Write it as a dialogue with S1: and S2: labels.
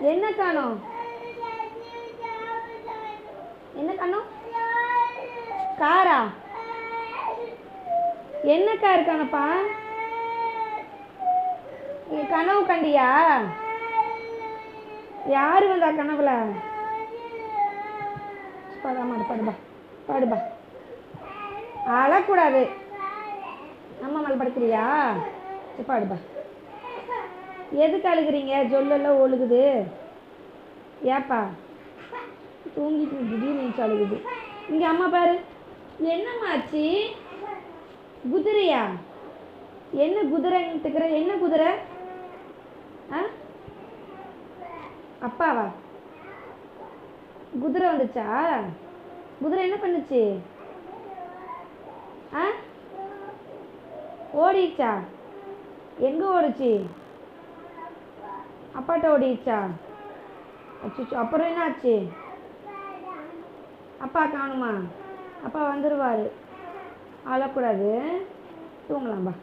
S1: என்ன காணும்? என்ன காணும்? காரா? என்ன கார் காணப்பா நீ கனவு கண்டியா? யாரு வந்தா கனவுல? படாம படுபா படுபா அழக்கூடாது. அம்மா மலை படுக்கிறியா? சரி பாடுபா எதுக்கு அழுகுறீங்க? ஜொல்லெல்லாம் ஒழுகுது ஏப்பா? தூங்கிட்டு திடீர்னு நினச்சி அழுகுது. இங்கே அம்மா பாரு. என்னம்மா ஆச்சு? குதிரையா? என்ன குதிரைன்ட்டுக்கிற என்ன குதிரை? ஆ? அப்பாவா? குதிரை வந்துச்சா? குதிரை என்ன பண்ணுச்சு? ஆ? ஓடிச்சா எங்கே ஓடுச்சு? அப்பாட்ட ஓடிச்சா அச்சோ அப்புறம் என்ன ஆச்சு அப்பா காணுமா? அப்பா வந்துடுவார் அழக்கூடாது தூங்கலாம்பா.